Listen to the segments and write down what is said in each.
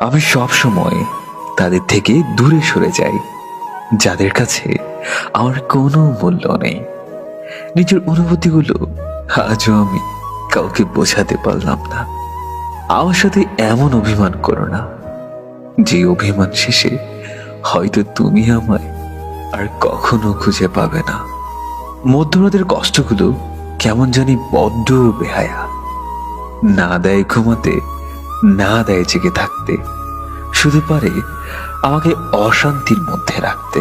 আমি সব সময় তাদের থেকে দূরে সরে যাই, যাদের কাছে আমার কোনো মূল্য নেই। নিজের অনুভূতিগুলো আজও আমি কাউকে বোঝাতে পারলাম না। আমার সাথে এমন অভিমান করো না, যে অভিমান শেষে হয়তো তুমি আমায় আর কখনো খুঁজে পাবে না। মধ্যরাতের কষ্টগুলো কেমন জানি বড্ড বেহায়া। না দেয় ঘুমাতে না দেয় জেগে থাকতে, শুধু পারে আমাকে অশান্তির মধ্যে রাখতে।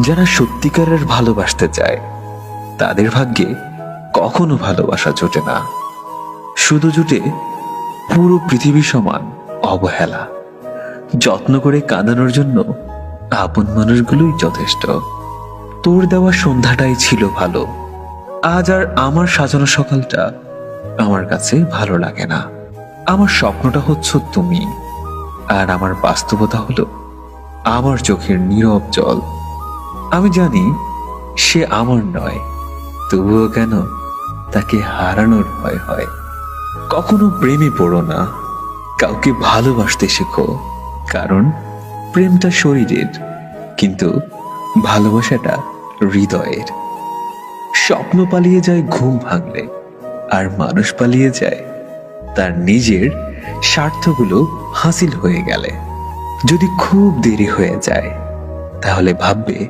যারা সত্যিকারের ভালোবাসতে চায়, তাদের ভাগ্যে কখনো ভালোবাসা জোটে না। শুধু জুটে পুরো পৃথিবী সমান অবহেলা। যত্ন করে কাঁদানোর জন্য আপন মানুষগুলোই যথেষ্ট। তোর দেওয়া সন্ধ্যাটাই ছিল ভালো। আজ আর আমার সাজানো সকালটা আমার কাছে ভালো লাগে না। আমার স্বপ্নটা হচ্ছ তুমি, আর আমার বাস্তবতা হলো আমার চোখের নীরব জল। আমি জানি সে আমার নয়, তবুও কেন তাকে হারানোর ভয় হয়? কখনো প্রেমে পড়ো না, কাউকে ভালোবাসতে শেখো, কারণ প্রেমটা শরীরের, কিন্তু ভালোবাসাটা হৃদয়ের। স্বপ্ন পালিয়ে যায় ঘুম ভাঙলে, আর মানুষ পালিয়ে যায় তার নিজের স্বার্থগুলো হাসিল হয়ে গেলে। যদি খুব দেরি হয়ে যায়, তাহলে ভাববে,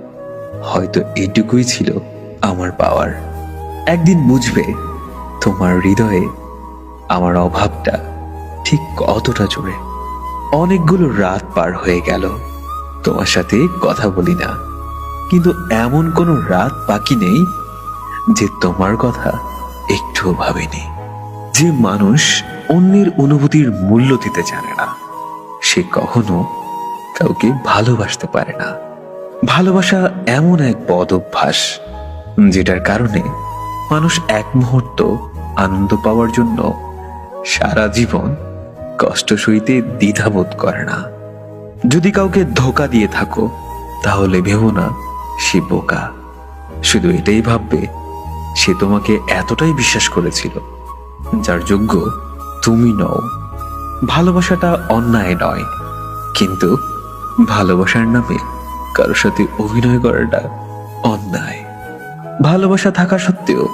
হয়তো এটুকুই ছিল আমার পাওয়ার। একদিন বুঝবে, তোমার হৃদয়ে আমার অভাবটা ঠিক কতটা জোরে। অনেকগুলো রাত পার হয়ে গেল। তোমার সাথে কথা বলি না। কিন্তু এমন কোনো রাত বাকি নেই যে তোমার কথা একটুও ভাবেনি। যে মানুষ অন্যের অনুভূতির মূল্য দিতে জানে না। সে কখনো কাউকে ভালোবাসতে পারে না। ভালোবাসা এমন এক বদ অভ্যাস, যেটার কারণে মানুষ এক মুহূর্ত আনন্দ পাওয়ার জন্য সারা জীবন কষ্ট সইতে দ্বিধাবোধ করে না। যদি কাউকে ধোকা দিয়ে থাকো, তাহলে ভেবো না সে বোকা। শুধু এটাই ভাববে, সে তোমাকে এতটাই বিশ্বাস করেছিল, যার যোগ্য তুমি নও। ভালোবাসাটা অন্যায় নয়, কিন্তু ভালোবাসার নামে কারোর সাথে অভিনয় করাটা অন্যায়। ভালোবাসা থাকা সত্ত্বেও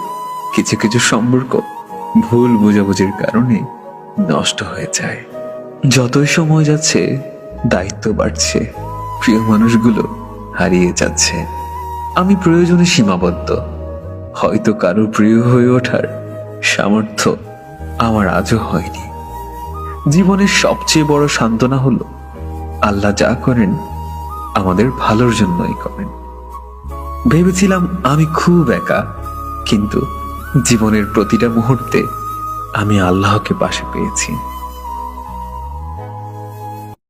কিছু কিছু সম্পর্ক ভুল বোঝাবুঝির কারণে নষ্ট হয়ে যায়। যতই সময় যাচ্ছে, দায়িত্ব বাড়ছে, প্রিয় মানুষগুলো হারিয়ে যাচ্ছে। আমি প্রয়োজনে সীমাবদ্ধ। হয়তো কারও প্রিয় হয়ে ওঠার সামর্থ্য আমার আজও হয়নি। জীবনের সবচেয়ে বড় সান্ত্বনা হলো, আল্লাহ যা করেন, আমাদের ভালোর জন্যই করেন। ভেবেছিলাম আমি খুব একা, কিন্তু জীবনের প্রতিটা মুহূর্তে আমি আল্লাহকে পাশে পেয়েছি।